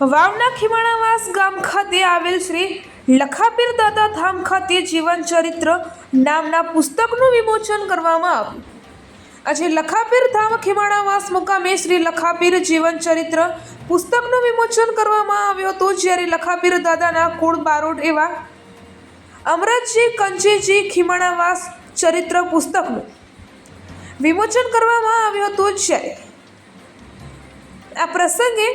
વાવના ખીમાણાવાસ ગામ ખાતે આવેલ શ્રી લખાપીર દાદા ધામ ખાતે જીવન ચરિત્ર નામના પુસ્તકનું વિમોચન કરવામાં આવ્યું. આજે લખાપીર ધામ ખીમાણાવાસ મુકામે શ્રી લખાપીર જીવન ચરિત્ર પુસ્તકનું વિમોચન કરવામાં આવ્યું હતું જ્યારે લખાપીર દાદાના કુળ બારોટ એવા અમરતજી કંચીજી ખીમાણાવાસ ચરિત્ર પુસ્તકનું વિમોચન કરવામાં આવ્યું હતું જ્યારે આ પ્રસંગે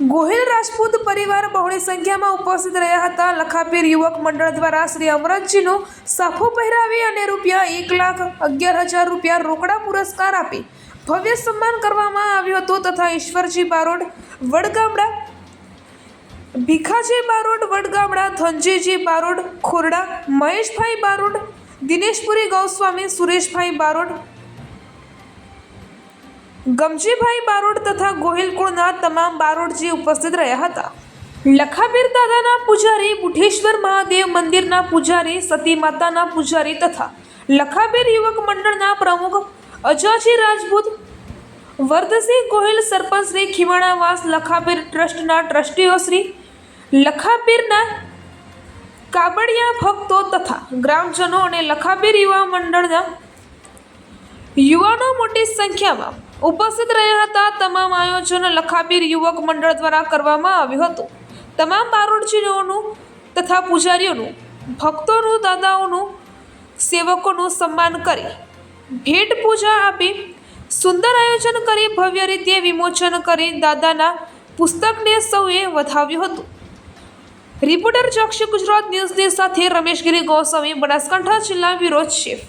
ગોહિલ રાજપૂત પરિવાર બહોળી સંખ્યામાં ઉપસ્થિત રહ્યા હતા. લખાપીર યુવક મંડળ દ્વારા શ્રી અમરતજીનો સાફો પહેરાવી અને રૂપિયા એક લાખ અગિયાર હજાર રૂપિયા રોકડા પુરસ્કાર આપી ભવ્ય સન્માન કરવામાં આવ્યું હતું તથા ઈશ્વરજી બારોડ વડગામડા, ભીખાજી બારોડ વડગામડા, ધનજીજી બારોડ ખોરડા, મહેશભાઈ બારોડ, દિનેશપુરી ગૌસ્વામી, સુરેશભાઈ બારોડ ગમજીભાઈ બારોડ તથા ગોહિલ કુળના તમામ બારોડજી ઉપસ્થિત રહ્યા હતા. લખાબીર દાદાના પૂજારી બુઢેશ્વર મહાદેવ મંદિરના પૂજારી સતી માતાના પૂજારી તથા લખાબીર યુવક મંડળના પ્રમુખ અજાજી રાજપૂત વરદસિંહ ગોહિલ સરપંચ શ્રી ખીવાણાવાસ લખાબીર ટ્રસ્ટના ટ્રસ્ટીઓ શ્રી લખાબીરના કાબડિયા ભક્તો તથા ગ્રામજનો અને લખાબીર યુવા મંડળના યુવાનો મોટી સંખ્યામાં ઉપસ્થિત રહ્યા હતા. તમામ આયોજન લખાબીર યુવક મંડળ દ્વારા કરવામાં આવ્યું હતું. તમામ બારોડજીઓનું તથા પૂજારીઓનું, ભક્તોનું, દાદાઓનું સેવકોનું સન્માન કરી ભેટ પૂજા આપી સુંદર આયોજન કરી, ભવ્ય રીતે વિમોચન કરી દાદાના પુસ્તકને સૌએ વધાવ્યું હતું. રિપોર્ટર ચોક્ષી ગુજરાત ન્યૂઝની સાથે રમેશગીરી ગોસ્વામી, બનાસકાંઠા જિલ્લા વિરોધ ચીફ